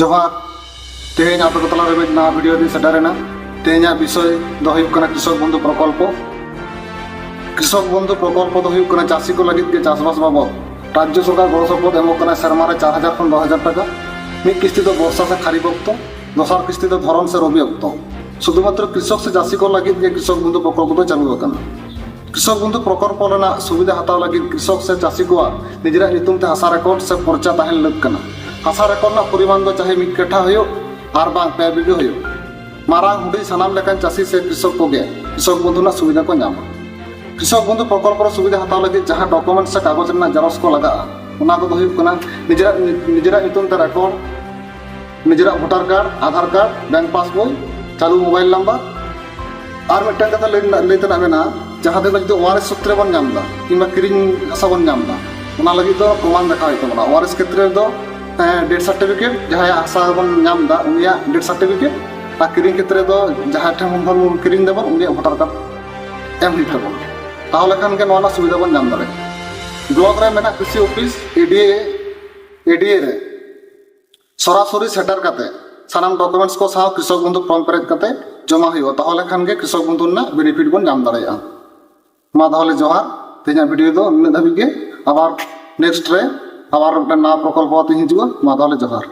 ᱡᱚᱦᱟᱨ ᱛᱮᱦᱮᱧ ᱟᱯᱮ ᱠᱚ ᱛᱟᱞᱟᱨᱮ ᱢᱤᱫ ᱱᱟᱣᱟ ᱵᱷᱤᱰᱤᱭᱳ ᱞᱤᱧ ᱥᱮᱴᱮᱨ ᱮᱱᱟ ᱛᱮᱦᱮᱧᱟᱜ ᱵᱤᱥᱚᱭ ᱫᱚ ᱦᱩᱭᱩᱜ ᱠᱟᱱᱟ ᱠᱨᱤᱥᱚᱠ ᱵᱚᱱᱫᱷᱩ ᱯᱨᱚᱠᱚᱞᱯᱚ ᱠᱨᱤᱥᱚᱠ ᱵᱚᱱᱫᱷᱩ ᱯᱨᱚᱠᱚᱞᱯᱚ ᱫᱚ ᱦᱩᱭᱩᱜ ᱠᱟᱱᱟ ᱪᱟᱹᱥᱤ ᱠᱚ ᱞᱟᱹᱜᱤᱫ ᱜᱮ ᱪᱟᱥᱵᱟᱥ ᱵᱟᱵᱚᱫ ᱨᱟᱡᱽᱡᱚ ᱥᱚᱨᱠᱟᱨ ᱜᱚᱲᱚ ᱥᱚᱯᱚᱦᱚᱫ ᱮᱢᱚᱜ ᱠᱟᱱᱟ ᱥᱮᱨᱢᱟ ᱨᱮ ᱪᱟᱨ ᱦᱟᱡᱟᱨ ᱠᱷᱚᱱ ᱫᱚ ᱦᱟᱡᱟᱨ ᱴᱟᱠᱟ ᱢᱤᱫ ᱠᱤᱥᱛᱤ ᱫᱚ ᱵᱚᱨᱥᱟ ᱥᱮ ᱠᱷᱟরিফ ᱚᱠᱛᱚ ᱫᱚᱥᱟᱨ কিস্তি ᱫᱚ ধরন সে রবি অক্ত শুধুমাত্র কৃষক সে চাষী লাগি কৃষক বন্ধু প্রকল্প দো চালু আকানা কৃষক বন্ধু প্রকল্প সুবিধা হাতাও লাগি কৃষক সে চাষী নিজের নিতুমতে আশা রেকর্ড সে পর্চা তাহেন লাগ কানা ᱦᱟᱥᱟ ᱨᱮᱠᱚᱨ ᱨᱮᱱᱟᱜ ᱯᱚᱨᱤᱢᱟᱱ ᱫᱚ ᱪᱟᱦᱮ ᱢᱤᱫ ᱠᱟᱴᱷᱟ ᱦᱩᱭᱩᱜ ᱟᱨ ᱵᱟᱝ ᱯᱮ ᱵᱤᱰᱟᱹ ᱦᱩᱭᱩᱜ ᱢᱟᱨᱟᱝ ᱦᱩᱰᱤᱧ ᱥᱟᱱᱟᱢ ᱞᱮᱠᱟᱱ ᱪᱟᱹᱥᱤ ᱥᱮ ᱠᱨᱤᱥᱚᱠ ᱠᱚᱜᱮ ᱠᱨᱤᱥᱚᱠ ᱵᱚᱱᱫᱷᱩ ᱨᱮᱱᱟᱜ ᱥᱩᱵᱤᱫᱷᱟ ᱠᱚ ᱧᱟᱢᱟ ᱠᱨᱤᱥᱚᱠ ᱵᱚᱱᱫᱷᱩ ᱯᱨᱚᱠᱚᱞᱯᱚ ᱨᱮ ᱥᱩᱵᱤᱫᱷᱟ ᱦᱟᱛᱟᱣ ᱞᱟᱹᱜᱤᱫ ᱡᱟᱦᱟᱸ ᱰᱚᱠᱩᱢᱮᱱᱴ ᱥᱮ ᱠᱟᱜᱚᱡᱽ ᱨᱮᱱᱟᱜ ᱡᱮᱨᱚᱠᱥ ᱠᱚ ᱞᱟᱜᱟᱜᱼᱟ ᱚᱱᱟ ᱠᱚᱫᱚ ᱦᱩᱭᱩᱜ ᱠᱟᱱᱟ ᱱᱤᱡᱮᱨᱟᱜ ᱱᱤᱡᱮᱨᱟᱜ ᱧᱩᱛᱩᱢ ᱛᱮ ᱨᱮᱠᱚᱨᱰ ᱱᱤᱡᱮᱨᱟᱜ voter card Aadhaar card bank passbook ᱪᱟᱹᱞᱩ ᱢᱳᱵᱟইᱞ ᱱᱟᱢᱵᱟᱨ ᱟᱨ ᱢᱤᱫᱴᱟᱝ ᱠᱟᱛᱷᱟ ᱞᱟᱹᱭ ᱛᱮᱱᱟᱜ ᱢᱮᱱᱟᱜᱼᱟ ᱡᱟᱦᱟᱸ ᱛᱤᱱᱟᱹᱜ ᱡᱩᱫᱤ ᱳᱟᱨᱮᱥ ᱥᱩᱛᱨᱮ ᱵᱚᱱ ᱧᱟᱢ ᱮᱫᱟ ᱠᱤᱝᱵᱟ ᱠᱤᱨᱤᱧ ᱦᱟᱥᱟ ᱵᱚᱱ ᱧᱟᱢ ᱮᱫᱟ ᱚᱱᱟ ᱞᱟᱹᱜᱤᱫ ᱫᱚ ᱯᱨᱚᱢᱟᱱ ᱫᱮᱠᱷᱟᱣ ᱦᱩᱭᱩᱜ ᱛᱟᱵᱚᱱᱟ ᱳᱟᱨᱮᱥ ᱠᱷᱮᱛᱨᱮ ᱨᱮᱫᱚ ᱰᱮᱴ ᱥᱟᱨᱴᱤᱯᱷᱤᱠᱮᱴ ᱡᱟᱦᱟᱸᱭ ᱟᱥᱟ ᱵᱚᱱ ᱧᱟᱢ ᱮᱫᱟ ᱩᱱᱤᱭᱟᱜ ᱰᱮᱴ ᱥᱟᱨᱴᱤᱯᱷᱤᱠᱮᱴ ᱟᱨ ᱠᱤᱨᱤᱧ ᱠᱷᱮᱛᱨᱮ ᱫᱚ ᱡᱟᱦᱟᱸ ᱴᱷᱮᱱ ᱠᱷᱚᱱ ᱵᱚᱱ ᱠᱤᱨᱤᱧ ᱫᱟᱵᱚᱱ ᱩᱱᱤᱭᱟᱜ ᱵᱷᱳᱴᱟᱨ ᱠᱟᱨᱰ ᱮᱢ ᱦᱩᱭᱩᱜ ᱛᱟᱵᱚᱱᱟ ᱛᱟᱦᱚᱞᱮ ᱠᱷᱟᱱ ᱜᱮ ᱱᱚᱣᱟ ᱨᱮᱱᱟᱜ ᱥᱩᱵᱤᱫᱷᱟ ᱵᱚᱱ ᱧᱟᱢ ᱫᱟᱲᱮᱭᱟᱜᱼᱟ ব্লক ᱨᱮ ᱢᱮᱱᱟᱜ কৃষি অফিস এডিএ এডিএ রে সরাসরি সেটার কাতে সানাম ডকুমেন্টস কো সাহ কৃষক বন্ধু ফর্ম পেরেজ কাতে জমা হইব তাহলে খান গে কৃষক বন্ধু না বেনিফিট বন জাম দাঁড়ায়া মা তাহলে জহার তেনা ভিডিও দো নিয়ে ধাবি গে আবার নেক্সট রে আবার না প্রকল্প আতে হিজুগ মা তাহলে জোহার।